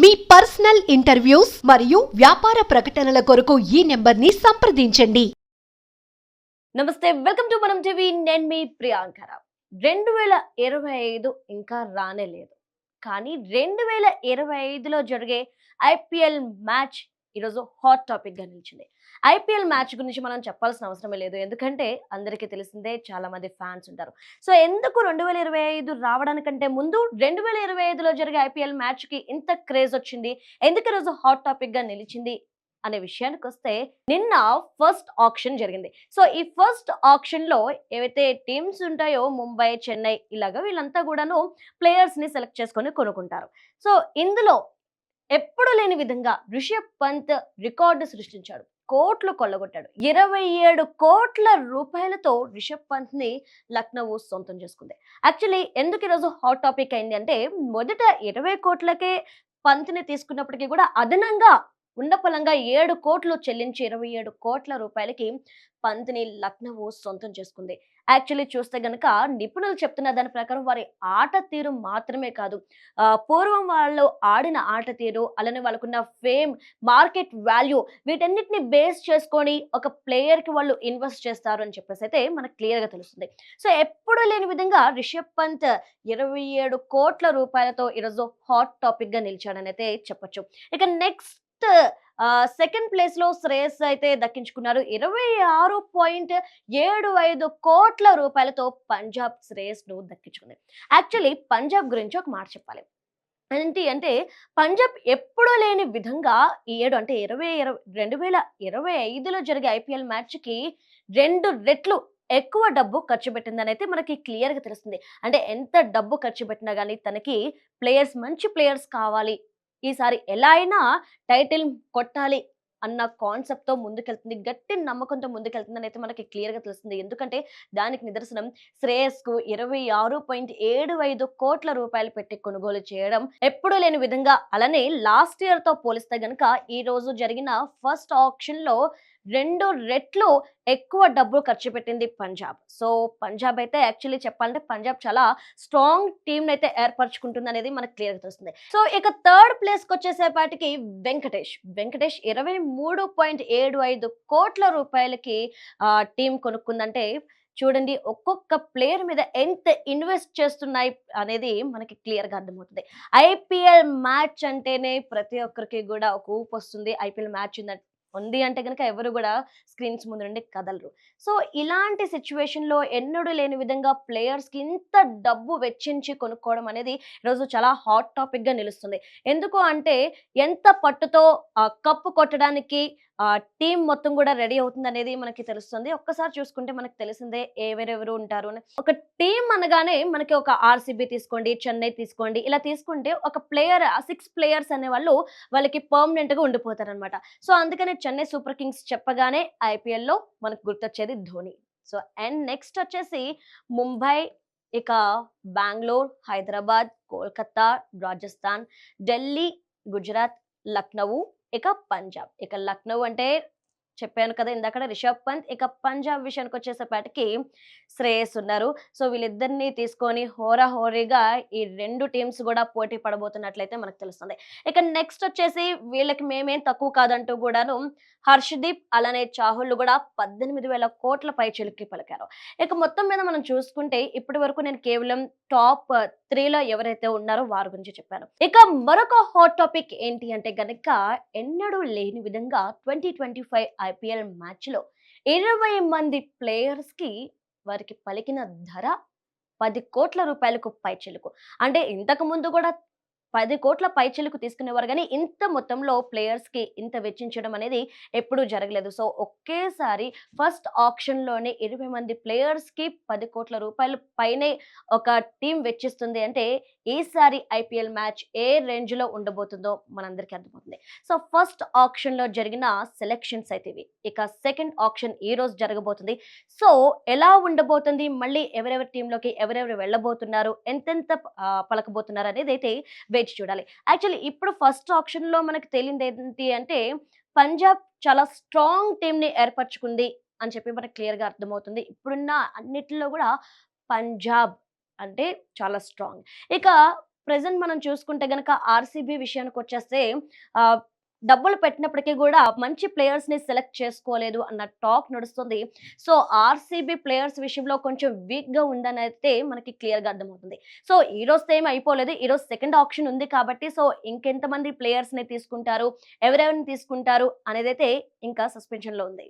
మీ personal interviews మరియు వ్యాపార ప్రకటనల కొరకు ఈ నెంబర్ని సంప్రదించండి. నమస్తే వెల్కమ్ టు మనం టీవీ. నేను మీ ప్రియాంకరావు రెండు వేల ఇరవై ఐదు ఇంకా రానే లేదు. కానీ రెండు వేల ఇరవై ఐదులో జరిగే ఐపీఎల్ మ్యాచ్ ఈరోజు హాట్ టాపిక్గా నిలిచింది. ఐపీఎల్ మ్యాచ్ గురించి మనం చెప్పాల్సిన అవసరమే లేదు. ఎందుకంటే అందరికీ తెలిసిందే చాలా మంది ఫ్యాన్స్ ఉంటారు. సో ఎందుకు రెండు వేల ఇరవై ఐదు రావడానికంటే ముందు రెండు వేల ఇరవై ఐదులో జరిగే ఐపీఎల్ మ్యాచ్కి ఇంత క్రేజ్ వచ్చింది? ఎందుకు రోజు హాట్ టాపిక్గా నిలిచింది? అనే విషయానికి వస్తే నిన్న ఫస్ట్ ఆప్షన్ జరిగింది. సో ఈ ఫస్ట్ ఆప్షన్లో ఏవైతే టీమ్స్ ఉంటాయో ముంబై చెన్నై ఇలాగా వీళ్ళంతా కూడాను ప్లేయర్స్ని సెలెక్ట్ చేసుకొని కొనుక్కుంటారు. సో ఇందులో ఎప్పుడు లేని విధంగా రిషబ్ పంత్ రికార్డు సృష్టించాడు. కోట్లు కొల్లగొట్టాడు. ఇరవై ఏడు కోట్ల రూపాయలతో రిషబ్ పంత్ని లక్నో సొంతం చేసుకుంది. యాక్చువల్లీ ఎందుకు ఈరోజు హాట్ టాపిక్ అయింది అంటే మొదట ఇరవై కోట్లకే పంత్ని తీసుకున్నప్పటికీ కూడా అదనంగా ఉన్న పలంగా ఏడు కోట్లు చెల్లించి ఇరవై ఏడు కోట్ల రూపాయలకి పంత్ని లక్నో సొంతం చేసుకుంది. యాక్చువల్లీ చూస్తే గనక నిపుణులు చెప్తున్న దాని ప్రకారం వారి ఆట తీరు మాత్రమే కాదు పూర్వం వాళ్ళు ఆడిన ఆట తీరు అలానే వాళ్ళకున్న ఫేమ్ మార్కెట్ వాల్యూ వీటన్నిటిని బేస్ చేసుకొని ఒక ప్లేయర్కి వాళ్ళు ఇన్వెస్ట్ చేస్తారు అని చెప్పేసి అయితే మనకు క్లియర్గా తెలుస్తుంది. సో ఎప్పుడూ లేని విధంగా రిషబ్ పంత్ ఇరవై ఏడు కోట్ల రూపాయలతో ఈరోజు హాట్ టాపిక్గా నిలిచాడని అయితే చెప్పొచ్చు. ఇక నెక్స్ట్ సెకండ్ ప్లేస్లో శ్రేయస్ అయితే దక్కించుకున్నారు. ఇరవై ఆరు పాయింట్ ఏడు ఐదు కోట్ల రూపాయలతో పంజాబ్ శ్రేయస్ను దక్కించుకుంది. యాక్చువల్లీ పంజాబ్ గురించి ఒక మాట చెప్పాలి. ఏంటి అంటే పంజాబ్ ఎప్పుడూ లేని విధంగా ఈ ఏడు అంటే ఇరవై ఇరవై రెండు వేల ఇరవై ఐదులో జరిగే ఐపీఎల్ మ్యాచ్కి రెండు రెట్లు ఎక్కువ డబ్బు ఖర్చు పెట్టిందని అయితే మనకి క్లియర్గా తెలుస్తుంది. అంటే ఎంత డబ్బు ఖర్చు పెట్టినా కానీ తనకి ప్లేయర్స్ మంచి ప్లేయర్స్ కావాలి ఈసారి ఎలా అయినా టైటిల్ కొట్టాలి అన్న కాన్సెప్ట్తో ముందుకెళ్తుంది. గట్టి నమ్మకంతో ముందుకెళ్తుందని అయితే మనకి క్లియర్గా తెలుస్తుంది. ఎందుకంటే దానికి నిదర్శనం శ్రేయస్కు ఇరవై ఆరు పాయింట్ ఏడు ఐదు కోట్ల రూపాయలు పెట్టి కొనుగోలు చేయడం. ఎప్పుడూ లేని విధంగా అలానే లాస్ట్ ఇయర్తో పోలిస్తే గనక ఈ రోజు జరిగిన ఫస్ట్ ఆప్షన్లో రెండు రెట్లు ఎక్కువ డబ్బు ఖర్చు పెట్టింది పంజాబ్. సో పంజాబ్ అయితే యాక్చువల్లీ చెప్పాలంటే పంజాబ్ చాలా స్ట్రాంగ్ టీమ్ అయితే ఏర్పరచుకుంటుంది అనేది మనకు క్లియర్ తెలుస్తుంది. సో ఇక థర్డ్ ప్లేస్కి వచ్చేసేపాటికి వెంకటేష్. వెంకటేష్ ఇరవై మూడు పాయింట్ ఏడు ఐదు కోట్ల రూపాయలకి టీం కొనుక్కుందంటే చూడండి ఒక్కొక్క ప్లేయర్ మీద ఎంత ఇన్వెస్ట్ చేస్తున్నాయి అనేది మనకి క్లియర్గా అర్థమవుతుంది ఐపీఎల్ మ్యాచ్ అంటేనే ప్రతి ఒక్కరికి కూడా ఒక ఊపు వస్తుంది. ఐపీఎల్ మ్యాచ్ ఉందంటే ఉంది అంటే కనుక ఎవరు కూడా స్క్రీన్స్ ముందు నుండి కదలరు. సో ఇలాంటి సిచ్యువేషన్లో ఎన్నడూ లేని విధంగా ప్లేయర్స్కి ఇంత డబ్బు వెచ్చించి కొనుక్కోవడం అనేది ఈరోజు చాలా హాట్ టాపిక్గా నిలుస్తుంది. ఎందుకు అంటే ఎంత పట్టుతో ఆ కప్పు కొట్టడానికి టీం మొత్తం కూడా రెడీ అవుతుంది అనేది మనకి తెలుస్తుంది. ఒక్కసారి చూసుకుంటే మనకు తెలిసిందే ఎవరెవరు ఉంటారు అని. ఒక టీం అనగానే మనకి ఒక ఆర్సీబీ తీసుకోండి చెన్నై తీసుకోండి ఇలా తీసుకుంటే ఒక ప్లేయర్ సిక్స్ ప్లేయర్స్ అనే వాళ్ళు వాళ్ళకి పర్మనెంట్గా ఉండిపోతారు అనమాట సో అందుకనే చెన్నై సూపర్ కింగ్స్ చెప్పగానే ఐపీఎల్లో మనకు గుర్తొచ్చేది ధోని. సో అండ్ నెక్స్ట్ వచ్చేసి ముంబై ఇక బెంగళూరు హైదరాబాద్ కోల్కతా రాజస్థాన్ ఢిల్లీ గుజరాత్ లక్నౌ ఇక పంజాబ్ ఇక లక్నో అంటే చెప్పాను కదా! ఇందాక రిషబ్ పంత్ ఇక పంజాబ్ విషయానికి వచ్చేసేపాటికి శ్రేయస్ ఉన్నారు సో వీళ్ళిద్దరిని తీసుకొని హోరా హోరీగా ఈ రెండు టీమ్స్ కూడా పోటీ పడబోతున్నట్లయితే మనకు తెలుస్తుంది. ఇక నెక్స్ట్ వచ్చేసి వీళ్ళకి మేమేం తక్కువ కాదంటూ కూడాను హర్షదీప్ అలానే చాహుల్ కూడా పద్దెనిమిది వేల కోట్ల పై చిలుక్కి పలికారు. ఇక మొత్తం మీద మనం చూసుకుంటే ఇప్పటి వరకు నేను కేవలం టాప్ త్రీలో ఎవరైతే ఉన్నారో వారి గురించి చెప్పాను. ఇక మరొక హాట్ టాపిక్ ఏంటి అంటే గనక ఎన్నడూ లేని విధంగా ట్వంటీ ట్వంటీ ఫైవ్ ఐపీఎల్ మ్యాచ్లో ఇరవై మంది ప్లేయర్స్కి వారికి పలికిన ధర పది కోట్ల రూపాయలకు పైచిలుకు అంటే ఇంతకు ముందు కూడా పది కోట్ల పైచిలుకు తీసుకునేవారు కానీ ఇంత మొత్తంలో ప్లేయర్స్కి ఇంత వెచ్చించడం అనేది ఎప్పుడూ జరగలేదు. సో ఒకేసారి ఫస్ట్ ఆప్షన్లోనే ఇరవై మంది ప్లేయర్స్కి పది కోట్ల రూపాయలు పైనే ఒక టీం వెచ్చిస్తుంది అంటే ఈసారి ఐపీఎల్ మ్యాచ్ ఏ రేంజ్లో ఉండబోతుందో మనందరికీ అర్థమవుతుంది. సో ఫస్ట్ ఆప్షన్లో జరిగిన సెలెక్షన్స్ అయితే ఇవి. ఇక సెకండ్ ఆప్షన్ ఈ రోజు జరగబోతుంది. సో ఎలా ఉండబోతుంది? మళ్ళీ ఎవరెవరి టీంలోకి ఎవరెవరు వెళ్ళబోతున్నారు? ఎంతెంత పలకబోతున్నారు అనేది అయితే వేచి చూడాలి. యాక్చువల్లీ ఇప్పుడు ఫస్ట్ ఆప్షన్లో మనకు తెలియదు ఏంటి అంటే పంజాబ్ చాలా స్ట్రాంగ్ టీంని ఏర్పరచుకుంది అని చెప్పి మనకు క్లియర్గా అర్థమవుతుంది. ఇప్పుడున్న అన్నిటిలో కూడా పంజాబ్ అంటే చాలా స్ట్రాంగ్. ఇక ప్రెసెంట్ మనం చూసుకుంటే గనక ఆర్సీబీ విషయానికి వచ్చేస్తే డబ్బులు పెట్టినప్పటికీ కూడా మంచి ప్లేయర్స్ని సెలెక్ట్ చేసుకోలేదు అన్న టాక్ నడుస్తుంది. సో ఆర్సీబీ ప్లేయర్స్ విషయంలో కొంచెం వీక్గా ఉందని అయితే మనకి క్లియర్గా అర్థమవుతుంది. సో ఈ రోజు ఏం అయిపోలేదు. ఈ రోజు సెకండ్ ఆప్షన్ ఉంది కాబట్టి సో ఇంకెంతమంది ప్లేయర్స్ని తీసుకుంటారు? ఎవరెవరిని తీసుకుంటారు? అనేది అయితే ఇంకా సస్పెన్షన్లో ఉంది.